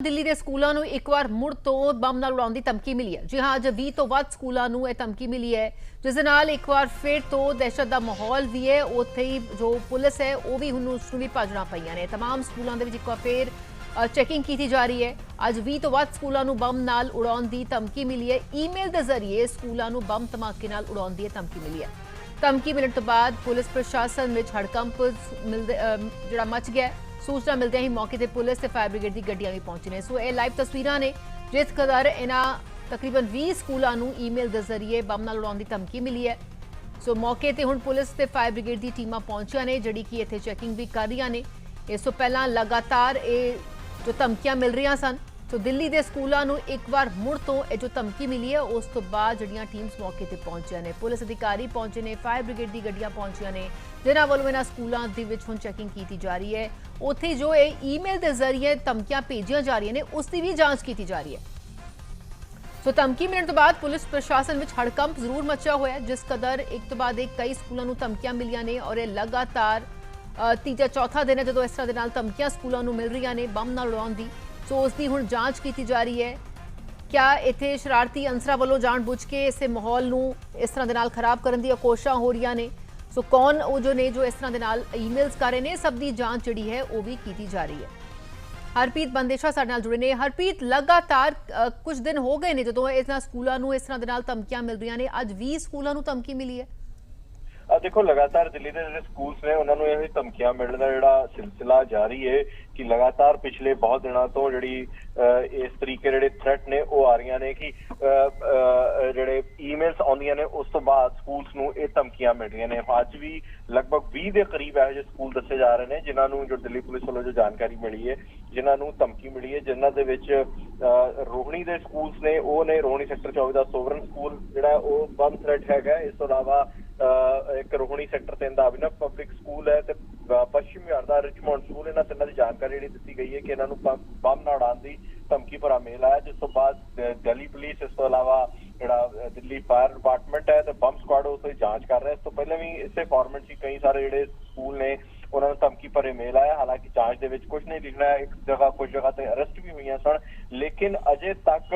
ਦਿੱਲੀ ਦੇ ਸਕੂਲਾਂ ਨੂੰ ਇੱਕ ਵਾਰ ਮੁੜ ਤੋਂ ਬੰਬ ਨਾਲ ਉਡਾਉਣ ਦੀ ਧਮਕੀ ਮਿਲੀ ਹੈ ਜੀ ਹਾਂ ਅੱਜ 20 ਤੋਂ ਵੱਧ ਸਕੂਲਾਂ ਨੂੰ ਇਹ ਧਮਕੀ ਮਿਲੀ ਹੈ ਜਿਸ ਦੇ ਨਾਲ ਇੱਕ ਵਾਰ ਫਿਰ ਤੋਂ ਦਹਿਸ਼ਤ ਦਾ ਮਾਹੌਲ ਵੀ ਹੈ ਉੱਥੇ ਹੀ ਜੋ ਪੁਲਿਸ ਹੈ ਉਹ ਵੀ ਹੁਣ ਉਸ ਨੂੰ ਵੀ ਭੱਜਣਾ ਪਈਆਂ ਨੇ तमाम ਸਕੂਲਾਂ ਦੇ ਵਿੱਚ ਇੱਕ ਵਾਰ ਫਿਰ ਚੈਕਿੰਗ ਕੀਤੀ ਜਾ ਰਹੀ ਹੈ ਅੱਜ 20 ਤੋਂ ਵੱਧ ਸਕੂਲਾਂ ਨੂੰ ਬੰਬ ਨਾਲ ਉਡਾਉਣ ਦੀ ਧਮਕੀ ਮਿਲੀ ਹੈ ਈਮੇਲ ਦੇ ਜ਼ਰੀਏ ਸਕੂਲਾਂ ਨੂੰ ਬੰਬ ਧਮਾਕੇ ਨਾਲ ਉਡਾਉਣ ਦੀ ਇਹ ਧਮਕੀ ਮਿਲੀ ਹੈ ਧਮਕੀ ਮਿਲਣ ਤੋਂ ਬਾਅਦ ਪੁਲਿਸ ਪ੍ਰਸ਼ਾਸਨ ਵਿੱਚ ਹੜਕੰਪ ਮਿਲਦੇ ਅਮ, ਜਿਹੜਾ ਮਚ ਗਿਆ ਹੈ। ਸੂਚਨਾ ਮਿਲਦਿਆਂ ਹੀ ਮੌਕੇ ਤੇ ਪੁਲਿਸ ਤੇ ਫਾਇਰ ਬ੍ਰਿਗੇਡ ਦੀ ਗੱਡੀਆਂ ਵੀ ਪਹੁੰਚੀਆਂ। ਨੇ ਸੋ ਇਹ ਲਾਈਵ ਤਸਵੀਰਾਂ ਨੇ, ਜਿਸ ਕਦਰ ਇਹਨਾਂ ਤਕਰੀਬਨ 20 ਸਕੂਲਾਂ ਨੂੰ ਈਮੇਲ ਦੇ ਜ਼ਰੀਏ ਬੰਬ ਨਾਲ ਉਡਾਉਣ ਦੀ ਧਮਕੀ ਮਿਲੀ ਹੈ। ਸੋ ਮੌਕੇ ਤੇ ਹੁਣ ਪੁਲਿਸ ਤੇ ਫਾਇਰ ਬ੍ਰਿਗੇਡ ਦੀ ਟੀਮਾਂ ਪਹੁੰਚੀਆਂ ਨੇ, ਜਿਹੜੀ ਕਿ ਇੱਥੇ ਚੈਕਿੰਗ ਵੀ ਕਰ ਰਹੀਆਂ ਨੇ। ਇਸ ਤੋਂ ਪਹਿਲਾਂ ਲਗਾਤਾਰ ਇਹ ਜੋ ਧਮਕੀਆਂ ਮਿਲ ਰਹੀਆਂ ਸਨ ਸੋ ਦਿੱਲੀ ਦੇ ਸਕੂਲਾਂ ਨੂੰ ਇੱਕ ਵਾਰ ਮੁੜ ਤੋਂ ਇਹ ਜੋ ਧਮਕੀ ਮਿਲੀ ਹੈ, ਉਸ ਤੋਂ ਬਾਅਦ ਜਿਹੜੀਆਂ ਟੀਮਸ ਮੌਕੇ ਤੇ ਪਹੁੰਚੀਆਂ ਨੇ। ਪੁਲਿਸ ਅਧਿਕਾਰੀ ਪਹੁੰਚੇ ਨੇ ਫਾਇਰ ਬ੍ਰਿਗੇਡ ਦੀ ਗੱਡੀਆਂ ਪਹੁੰਚੀਆਂ ਨੇ, ਜਿਨ੍ਹਾਂ ਵੱਲੋਂ ਇਹਨਾਂ ਸਕੂਲਾਂ ਦੇ ਵਿੱਚ ਹੁਣ ਚੈਕਿੰਗ ਕੀਤੀ ਜਾ ਰਹੀ ਹੈ। ਉੱਥੇ ਜੋ ਇਹ ਈਮੇਲ ਦੇ ਜ਼ਰੀਏ ਧਮਕੀਆਂ ਭੇਜੀਆਂ ਜਾ ਰਹੀਆਂ ਨੇ, ਉਸ ਦੀ ਵੀ ਜਾਂਚ ਕੀਤੀ ਜਾ ਰਹੀ ਹੈ। ਸੋ ਧਮਕੀ ਮਿਲਣ ਤੋਂ ਬਾਅਦ ਪੁਲਿਸ ਪ੍ਰਸ਼ਾਸਨ ਵਿੱਚ ਹੜਕੰਪ ਜ਼ਰੂਰ ਮਚਿਆ ਹੋਇਆ ਹੈ, ਜਿਸ ਕਦਰ ਇੱਕ ਤੋਂ ਬਾਅਦ ਇੱਕ ਕਈ ਸਕੂਲਾਂ ਨੂੰ ਧਮਕੀਆਂ ਮਿਲੀਆਂ ਨੇ ਔਰ ਇਹ ਲਗਾਤਾਰ ਤੀਜਾ ਚੌਥਾ ਦਿਨ ਹੈ ਜਦੋਂ ਇਸ ਤਰ੍ਹਾਂ ਦੇ ਨਾਲ ਧਮਕੀਆਂ ਸਕੂਲਾਂ ਨੂੰ ਮਿਲ ਰਹੀਆਂ ਨੇ ਬੰਮ ਨਾਲ ਉਡਾਉਣ ਦੀ। ਸੋ ਉਸ ਦੀ ਹੁਣ ਜਾਂਚ ਕੀਤੀ ਜਾ ਰਹੀ ਹੈ। ਕਿਆ ਇੱਥੇ ਸ਼ਰਾਰਤੀ ਅੰਸਰਾਂ ਵੱਲੋਂ ਜਾਣਬੁੱਝ ਕੇ ਇਸੇ ਮਾਹੌਲ ਨੂੰ ਇਸ ਤਰ੍ਹਾਂ ਦੇ ਨਾਲ ਖਰਾਬ ਕਰਨ ਦੀਆਂ ਕੋਸ਼ਿਸ਼ਾਂ ਹੋ ਰਹੀਆਂ ਨੇ? ਸੋ ਕੌਣ ਉਹ ਜੋ ਨੇ ਜੋ ਇਸ ਤਰ੍ਹਾਂ ਦੇ ਨਾਲ ਈਮੇਲਸ ਕਰ ਰਹੇ ਨੇ ਸਭ ਦੀ ਜਾਂਚ ਜਿਹੜੀ ਹੈ ਉਹ ਵੀ ਕੀਤੀ ਜਾ ਰਹੀ ਹੈ। ਹਰਪ੍ਰੀਤ ਬੰਦੇਸ਼ਾ ਸਾਡੇ ਨਾਲ ਜੁੜੇ ਨੇ। ਹਰਪ੍ਰੀਤ ਲਗਾਤਾਰ ਅ, ਕੁਝ ਦਿਨ ਹੋ ਗਏ ਨੇ ਜਦੋਂ ਇਸ ਨਾਲ ਸਕੂਲਾਂ ਨੂੰ ਇਸ ਤਰ੍ਹਾਂ ਦੇ ਨਾਲ ਧਮਕੀਆਂ ਮਿਲ ਰਹੀਆਂ ਨੇ। ਅੱਜ 20 ਸਕੂਲਾਂ ਨੂੰ ਧਮਕੀ ਮਿਲੀ ਹੈ। ਦੇਖੋ ਲਗਾਤਾਰ ਦਿੱਲੀ ਦੇ ਜਿਹੜੇ ਸਕੂਲਸ ਨੇ ਉਹਨਾਂ ਨੂੰ ਇਹ ਧਮਕੀਆਂ ਮਿਲਣ ਦਾ ਜਿਹੜਾ ਸਿਲਸਿਲਾ ਜਾਰੀ ਹੈ ਕਿ ਲਗਾਤਾਰ ਪਿਛਲੇ ਬਹੁਤ ਦਿਨਾਂ ਤੋਂ ਜਿਹੜੀ ਅਹ, ਇਸ ਤਰੀਕੇ ਜਿਹੜੇ ਥ੍ਰੈਟ ਨੇ ਉਹ ਆ ਰਹੀਆਂ ਨੇ ਕਿ ਅਹ, ਜਿਹੜੇ ਈਮੇਲਸ ਆਉਂਦੀਆਂ ਨੇ ਉਸ ਤੋਂ ਬਾਅਦ ਸਕੂਲਸ ਨੂੰ ਇਹ ਧਮਕੀਆਂ ਮਿਲ ਰਹੀਆਂ ਨੇ। ਅੱਜ ਵੀ ਲਗਭਗ 20 ਦੇ ਕਰੀਬ ਇਹੋ ਜਿਹੇ ਸਕੂਲ ਦੱਸੇ ਜਾ ਰਹੇ ਨੇ ਜਿਨ੍ਹਾਂ ਨੂੰ ਜੋ ਦਿੱਲੀ ਪੁਲਿਸ ਵੱਲੋਂ ਜੋ ਜਾਣਕਾਰੀ ਮਿਲੀ ਹੈ ਜਿਨ੍ਹਾਂ ਨੂੰ ਧਮਕੀ ਮਿਲੀ ਹੈ ਜਿਨ੍ਹਾਂ ਦੇ ਵਿੱਚ ਅਹ, ਰੋਹਿਣੀ ਦੇ ਸਕੂਲਸ ਨੇ ਉਹ ਨੇ ਰੋਹਣੀ ਸੈਕਟਰ 24 ਦਾ ਸੋਵਰਨ ਸਕੂਲ ਜਿਹੜਾ ਉਹ ਬੰਦ ਥ੍ਰੈਟ ਹੈਗਾ। ਇਸ ਤੋਂ ਇਲਾਵਾ ਇੱਕ ਰੋਹਣੀ ਸੈਕਟਰ 3 ਦਾ ਅਭਿਨਵ ਪਬਲਿਕ ਸਕੂਲ ਹੈ ਤੇ ਪੱਛਮੀ ਬਿਹਾਰ ਦਾ ਰਿਚਮੌਂਡ ਸਕੂਲ ਇਹਨਾਂ ਤਿੰਨਾਂ ਦੀ ਜਾਣਕਾਰੀ ਜਿਹੜੀ ਦਿੱਤੀ ਗਈ ਹੈ ਕਿ ਇਹਨਾਂ ਨੂੰ ਬੰਬ ਬੰਬ ਨਾਲ ਉਡਾਉਣ ਦੀ ਧਮਕੀ ਭਰਾ ਮੇਲ ਆਇਆ, ਜਿਸ ਤੋਂ ਬਾਅਦ ਦਿੱਲੀ ਪੁਲਿਸ, ਇਸ ਤੋਂ ਇਲਾਵਾ ਜਿਹੜਾ ਦਿੱਲੀ ਫਾਇਰ ਡਿਪਾਰਟਮੈਂਟ ਹੈ ਤੇ ਬੰਬ ਸਕੁਆਡ ਉਸ ਦੀ ਜਾਂਚ ਕਰ ਰਿਹਾ ਇਸ ਤੋਂ ਪਹਿਲਾਂ ਵੀ ਇਸੇ ਫਾਰਮੈਟ 'ਚ ਹੀ ਕਈ ਸਾਰੇ ਜਿਹੜੇ ਸਕੂਲ ਨੇ, ਉਹਨਾਂ ਨੂੰ ਧਮਕੀ ਭਰੇ ਮੇਲ ਆਇਆ। ਹਾਲਾਂਕਿ ਜਾਂਚ ਦੇ ਵਿੱਚ ਕੁਝ ਨਹੀਂ ਦਿਖਣਾ ਇੱਕ ਜਗ੍ਹਾ ਕੁਝ ਜਗ੍ਹਾ ਤੇ ਅਰੈਸਟ ਵੀ ਹੋਈਆਂ ਸਨ, ਲੇਕਿਨ ਅਜੇ ਤੱਕ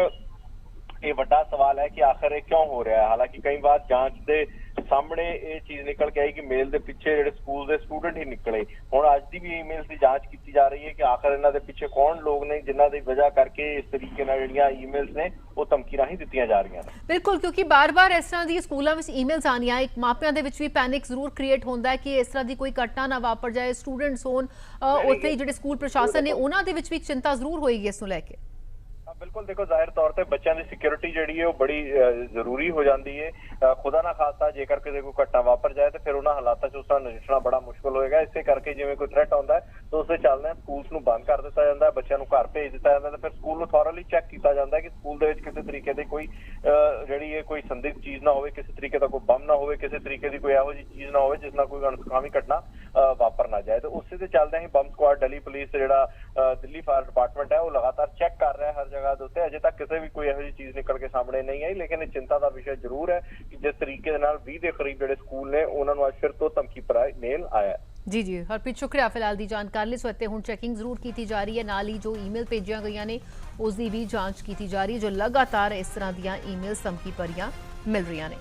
ਇਹ ਵੱਡਾ ਸਵਾਲ ਹੈ ਕਿ ਆਖਰ ਇਹ ਕਿਉਂ ਹੋ ਰਿਹਾ ਹੈ? ਹਾਲਾਂਕਿ ਕਈ ਵਾਰ ਜਾਂਚ ਦੇ ਸਾਹਮਣੇ ਇਹ ਚੀਜ਼ ਨਿਕਲ ਕੇ ਆਈ ਕਿ ਮੇਲ ਦੇ ਪਿੱਛੇ ਜਿਹੜੇ ਸਕੂਲ ਦੇ ਸਟੂਡੈਂਟ ਹੀ ਨਿਕਲੇ। ਹੁਣ ਅੱਜ ਦੀ ਵੀ ਈਮੇਲਸ ਦੀ ਜਾਂਚ ਕੀਤੀ ਜਾ ਰਹੀ ਹੈ ਕਿ ਆਖਰ ਇਹਨਾਂ ਦੇ ਪਿੱਛੇ ਕੌਣ ਲੋਕ ਨੇ ਜਿਨ੍ਹਾਂ ਦੀ ਵਜ੍ਹਾ ਕਰਕੇ ਇਸ ਤਰੀਕੇ ਨਾਲ ਜਿਹੜੀਆਂ ਈਮੇਲਸ ਨੇ ਉਹ ਧਮਕੀ ਰਾਹੀਂ ਦਿੱਤੀਆਂ ਜਾ ਰਹੀਆਂ ਨੇ। ਬਿਲਕੁਲ ਕਿਉਂਕਿ ਬਾਰ-ਬਾਰ ਇਸ ਤਰ੍ਹਾਂ ਦੀ ਸਕੂਲਾਂ ਵਿੱਚ ਈਮੇਲਸ ਆਉਂਦੀਆਂ ਇੱਕ ਮਾਪਿਆਂ ਦੇ ਵਿੱਚ ਵੀ ਪੈਨਿਕ ਜ਼ਰੂਰ ਕ੍ਰੀਏਟ ਹੁੰਦਾ ਹੈ ਕਿ ਇਸ ਤਰ੍ਹਾਂ ਦੀ ਕੋਈ ਘਟਨਾ ਨਾ ਵਾਪਰ ਜਾਏ ਸਟੂਡੈਂਟਸ ਹੋਣ ਉੱਥੇ ਹੀ ਜਿਹੜੇ ਸਕੂਲ ਪ੍ਰਸ਼ਾਸਨ ਨੇ ਉਹਨਾਂ ਦੇ ਵਿੱਚ ਵੀ ਚਿੰਤਾ ਜ਼ਰੂਰ ਹੋਏਗੀ ਇਸ ਨੂੰ ਲੈ ਕੇ। ਬਿਲਕੁਲ ਦੇਖੋ ਜ਼ਾਹਿਰ ਤੌਰ ਤੇ ਬੱਚਿਆਂ ਦੀ ਸਿਕਿਉਰਿਟੀ ਜਿਹੜੀ ਹੈ ਉਹ ਬੜੀ ਜ਼ਰੂਰੀ ਹੋ ਜਾਂਦੀ ਹੈ। ਖੁਦਾ ਨਾ ਖਾਸਤਾ ਜੇਕਰ ਕਿਸੇ ਕੋਈ ਘਟਨਾ ਵਾਪਰ ਜਾਏ ਤੇ ਫਿਰ ਉਹਨਾਂ ਹਾਲਾਤਾਂ 'ਚ ਉਸ ਦਾ ਨਜਿੱਠਣਾ ਬੜਾ ਮੁਸ਼ਕਲ ਹੋਏਗਾ। ਇਸੇ ਕਰਕੇ ਜਿਵੇਂ ਕੋਈ ਥ੍ਰੈਟ ਆਉਂਦਾ ਹੈ ਤਾਂ ਉਸ ਦੇ ਚੱਲਦੇ ਸਕੂਲਸ ਨੂੰ ਬੰਦ ਕਰ ਦਿੱਤਾ ਜਾਂਦਾ ਹੈ ਬੱਚਿਆਂ ਨੂੰ ਘਰ ਭੇਜ ਦਿੱਤਾ ਜਾਂਦਾ ਤੇ ਫਿਰ ਸਕੂਲ ਨੂੰ ਥੋਰਲੀ ਚੈੱਕ ਕੀਤਾ ਜਾਂਦਾ ਕਿ ਸਕੂਲ ਦੇ ਵਿੱਚ ਕਿਸੇ ਤਰੀਕੇ ਦੀ ਕੋਈ ਅਹ, ਜਿਹੜੀ ਹੈ ਕੋਈ ਸੰਦਿਗਧ ਚੀਜ਼ ਨਾ ਹੋਵੇ ਕਿਸੇ ਤਰੀਕੇ ਦਾ ਕੋਈ ਬੰਮ ਨਾ ਹੋਵੇ ਕਿਸੇ ਤਰੀਕੇ ਦੀ ਕੋਈ ਇਹੋ ਜਿਹੀ ਚੀਜ਼ ਨਾ ਹੋਵੇ ਜਿਸ ਨਾਲ ਕੋਈ ਅਣਸੁਖਾਵੀ ਘਟਨਾ ਅਹ, ਵਾਪਰ ਨਾ ਜਾਏ। ਤੇ ਉਸੇ ਦੇ ਚੱਲਦੇ ਹੀ ਬੰਬ ਸਕੁਆਡ ਦਿੱਲੀ ਪੁਲਿਸ ਜਿਹੜਾ ਦਿੱਲੀ ਫਾਇਰ ਡਿਪਾਰਟਮੈਂਟ ਹੈ, ਉਹ ਲਗਾਤਾਰ ਚੈੱਕ ਕਰ ਰਿਹਾ ਹਰ ਜਗ੍ਹਾ ਦੇ ਉੱਤੇ। ਅਜੇ ਤੱਕ ਕਿਸੇ ਵੀ ਕੋਈ ਇਹੋ ਜਿਹੀ ਚੀਜ਼ ਨਿਕਲ ਕੇ ਸਾਹਮਣੇ ਨਹੀਂ ਆਈ, ਲੇਕਿਨ ਇਹ ਚਿੰਤਾ ਦਾ ਵਿਸ਼ਾ ਜ਼ਰੂਰ ਹੈ ਕਿ ਜਿਸ ਤਰੀਕੇ ਦੇ ਨਾਲ 20 ਦੇ ਕਰੀਬ ਜਿਹੜੇ ਸਕੂਲ ਨੇ, ਉਹਨਾਂ ਨੂੰ ਅੱਜ ਫਿਰ ਤੋਂ ਧਮਕੀ ਭਰਾ ਮੇਲ ਆਇਆ। ਜੀ ਜੀ, ਹਰਪ੍ਰੀਤ, ਸ਼ੁਕਰੀਆ ਫਿਲਹਾਲ ਦੀ ਜਾਣਕਾਰੀ ਲਈ। ਸੋ ਹੁਣ ਚੈਕਿੰਗ ਜ਼ਰੂਰ ਕੀਤੀ ਜਾ ਰਹੀ ਹੈ। ਨਾਲ ਹੀ ਜੋ ਈਮੇਲ ਭੇਜੀਆਂ ਗਈਆਂ ਨੇ ਉਸ ਦੀ ਵੀ ਜਾਂਚ ਕੀਤੀ ਜਾ ਰਹੀ ਹੈ, ਜੋ ਲਗਾਤਾਰ ਇਸ ਤਰ੍ਹਾਂ ਦੀਆਂ ਈਮੇਲ ਧਮਕੀ ਭਰੀਆਂ ਮਿਲ ਰਹੀਆਂ ਨੇ।